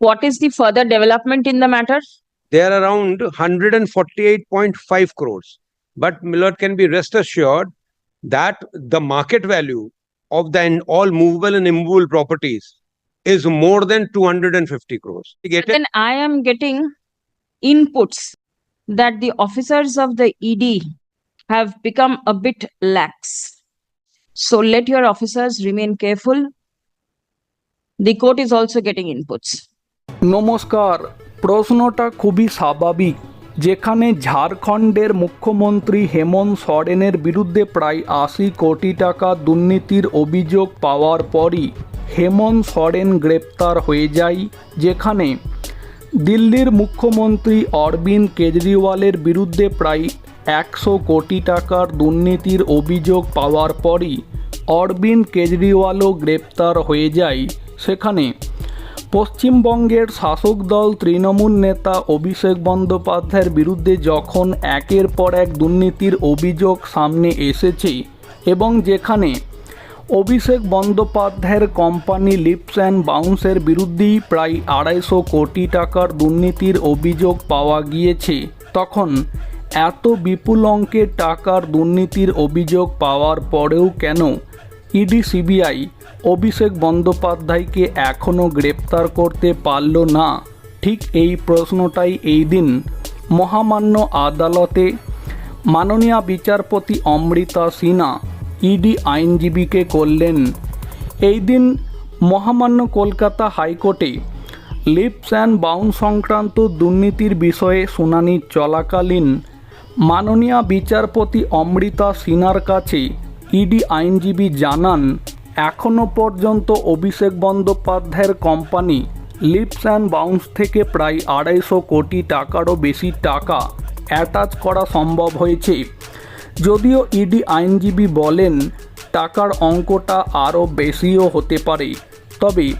What is the further development in the matter? They are around 148.5 crores. But Millard can be rest assured that the market value of the all movable and immovable properties is more than 250 crores. Then I am getting inputs that the officers of the ED have become a bit lax. So let your officers remain careful. The court is also getting inputs. নমস্কার। প্রশ্নটা খুবই স্বাভাবিক, যেখানে ঝাড়খণ্ডের মুখ্যমন্ত্রী হেমন্ত সরেনের বিরুদ্ধে প্রায় আশি কোটি টাকা দুর্নীতির অভিযোগ পাওয়ার পরই হেমন্ত সরেন গ্রেপ্তার হয়ে যায়, যেখানে দিল্লির মুখ্যমন্ত্রী অরবিন্দ কেজরিওয়ালের বিরুদ্ধে প্রায় একশো কোটি টাকার দুর্নীতির অভিযোগ পাওয়ার পরই অরবিন্দ কেজরিওয়ালও গ্রেপ্তার হয়ে যায়, সেখানে পশ্চিমবঙ্গের শাসক দল তৃণমূল নেতা অভিষেক বন্দ্যোপাধ্যায়ের বিরুদ্ধে যখন একের পর এক দুর্নীতির অভিযোগ সামনে এসেছে এবং যেখানে অভিষেক বন্দ্যোপাধ্যায়ের কোম্পানি লিপস অ্যান্ড বাউন্সের বিরুদ্ধেই প্রায় আড়াইশো কোটি টাকার দুর্নীতির অভিযোগ পাওয়া গিয়েছে, তখন এত বিপুল অঙ্কের টাকার দুর্নীতির অভিযোগ পাওয়ার পরেও কেন ইডি সিবিআই অভিষেক বন্দ্যোপাধ্যায়কে এখনও গ্রেপ্তার করতে পারল না। ঠিক এই প্রশ্নটাই এই দিন মহামান্য আদালতে মাননীয় বিচারপতি অমৃতা সিনহা ইডি আইনজীবীকে করলেন। এই দিন মহামান্য কলকাতা হাইকোর্টে লিপস অ্যান্ড বাউন্ড সংক্রান্ত দুর্নীতির বিষয়ে শুনানি চলাকালীন মাননীয় বিচারপতি অমৃতা সিনহার কাছে ইডি আইনজীবী জানান এখনও পর্যন্ত অভিষেক বন্দ্যোপাধ্যায়ের কোম্পানি লিপস অ্যান্ড বাউন্স থেকে প্রায় আড়াইশো কোটি টাকারও বেশি টাকা অ্যাটাচ করা সম্ভব হয়েছে। যদিও ইডি আইনজীবী বলেন, টাকার অঙ্কটা আরও বেশিও হতে পারে। তবে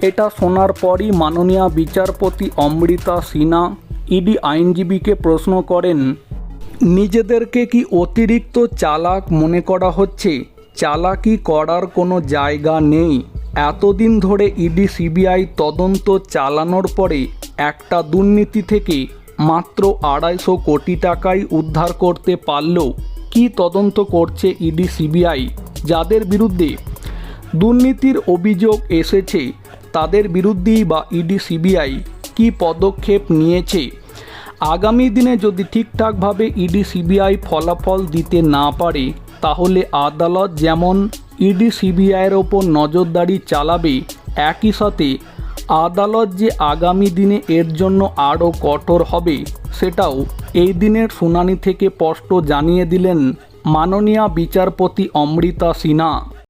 এটা শোনার পরই মাননীয় বিচারপতি অমৃতা সিনহা ইডি আইনজীবীকে প্রশ্ন করেন নিজেদেরকে কি অতিরিক্ত চালাক মনে করা হচ্ছে? চালাকি করার কোনো জায়গা নেই। এতদিন ধরে ইডি সিবিআই তদন্ত চালানোর পরে একটা দুর্নীতি থেকে মাত্র আড়াইশো কোটি টাকাই উদ্ধার করতে পারল কি তদন্ত করছে ইডি সিবিআই? যাদের বিরুদ্ধে দুর্নীতির অভিযোগ এসেছে, তাদের বিরুদ্ধেই বা ইডি সিবিআই কি পদক্ষেপ নিয়েছে? আগামী দিনে যদি ঠিকঠাকভাবে ইডি সিবিআই ফলাফল দিতে না পারে, তাহলে আদালত যেমন ইডি সিবিআইয়ের ওপর নজরদারি চালাবে, একই সাথে আদালত যে আগামী দিনে এর জন্য আরও কঠোর হবে, সেটাও এই দিনের শুনানি থেকে স্পষ্ট জানিয়ে দিলেন মাননীয় বিচারপতি অমৃতা সিনহা।